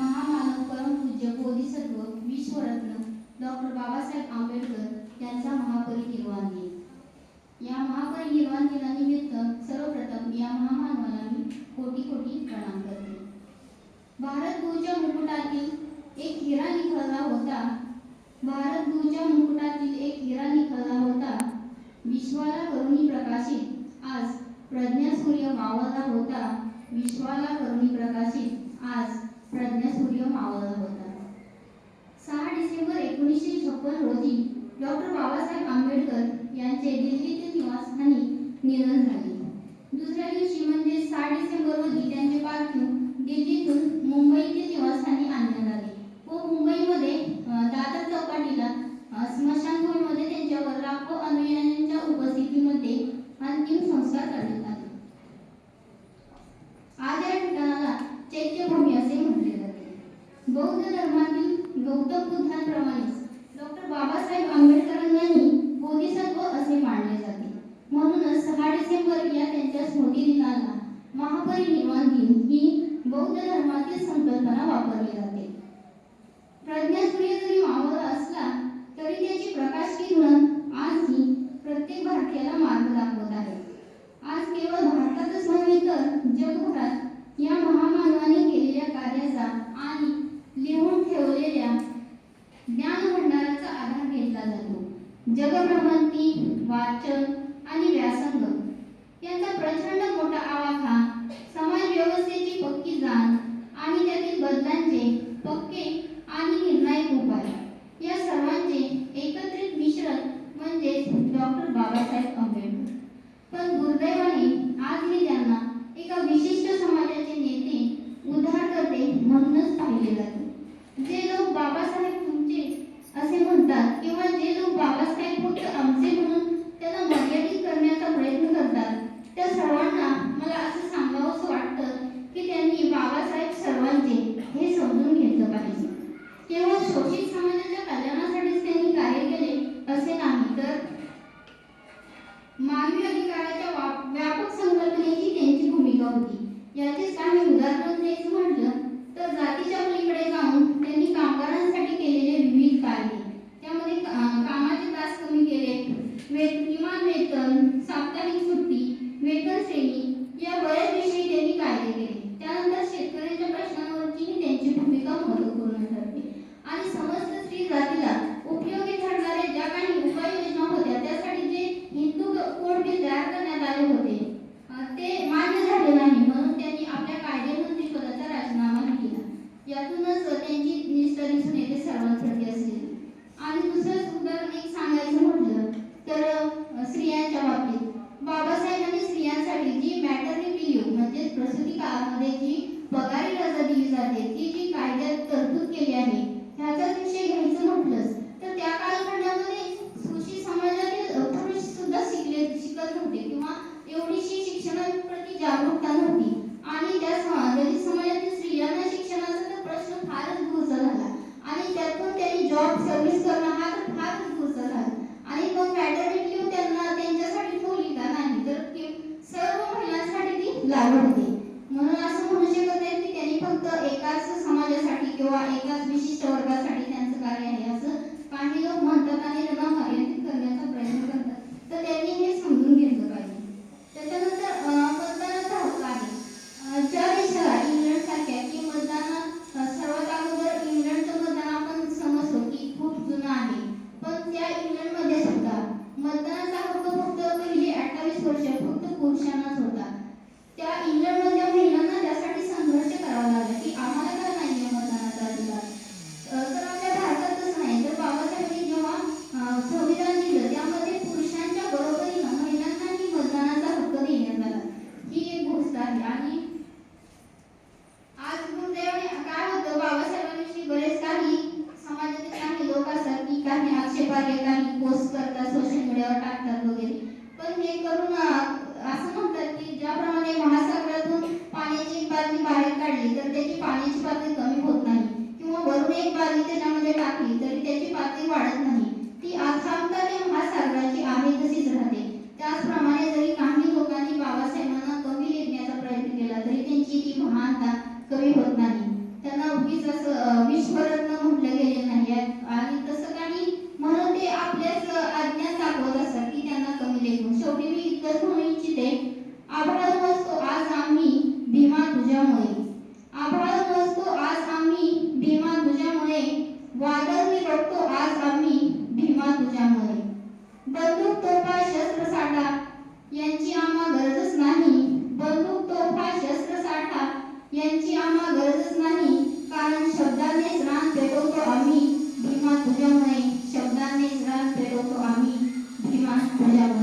महामानव परमपूज्य बोधिसत्व विश्वरत्न डॉक्टर बाबासाहेब आंबेडकर यांचा महापरिनिर्वाण दिन. या महापरिनिर्वाण दिनानिमित्त सर्वप्रथम या महामानवाला मी कोटी कोटी प्रणाम करते. भारत भूच्या मुकुटातील एक हिरा निखळला होता. भारत भूच्या मुकुटातील एक हिरा निखळला होता. विश्वाला करुणी प्रकाशित. आज प्रज्ञासूर्य मावळला होता. विश्वाला करुणी प्रकाशित. गिरणारा महापरिनिर्वाण दिन ही बौद्ध धर्मातील संकल्पना वापरली जाते. प्रज्ञा सूर्य जरी मावळला असला तरी त्याची प्रकाश किरण आजही प्रत्येक भारतीयाला मार्ग दाखवत आहे. आज केवळ भारतातच नव्हे तर जगभरात या महामानवाने केलेल्या कार्याचा आणि लिहून ठेवलेल्या ज्ञान भंडाराचा आधार घेतला जातो. जगभ्रमंती वाचन आणि व्यासंग त्यांचा प्रचंड मोठा आवाज हा समाज व्यवस्थेची पक्की जाण आणि त्यातील बदलांचे पक्के आणि निर्णायक उपाय. या सर्वांचे एकत्रित मिश्रण म्हणजेच डॉक्टर बाबासाहेब आंबेडकर. पण दुर्दैवाने आजही त्यांना एका विशिष्ट समाजाचे नेते उद्धारकर्ते म्हणूनच पाहिले जाते. जे लोक बाबासाहेब तुमचे असे म्हणतात किंवा जे लोक बाबासाहेब फक्त आमचे म्हणून त्यांना मर्यादित करण्याचा प्रयत्न करतात त्या सर्वांना मला असं सांगावंसं वाटतं की त्यांनी बाबासाहेब सर्वांचे हे समजून घेतलं पाहिजे केवळ समाजाच्या कल्याणासाठीच त्यांनी कार्य केले असे नाही तर मानवी अधिकाराच्या व्यापक संकल्पनेची त्यांची भूमिका होती. याचेच काही उदाहरण द्यायचं यातूनच त्यांची निष्ठा दिसून येते सर्वांसाठी असेल आणि दुसरं उदाहरण एक सांगायचं म्हटलं तर स्त्रियांच्या बाबतीत. बाबासाहेबांनी स्त्रियांसाठी जी मॅटर्निटी टाकतात वगैरे. पण हे करून असं म्हणतात की ज्याप्रमाणे महासागरातून पाण्याची एक बादली बाहेर काढली तर त्याची पाण्याची पातळी कमी होत नाही. यांची आम्हा गरजच नाही. बंदूक तोफा शस्त्र साठा. यांची आम्हा गरजच नाही. कारण शब्दाने रान पेटवतो आम्ही. भीमा तुझ्यामुळे शब्दाने रान पेटवतो आम्ही. भीमा तुझ्यामुळे.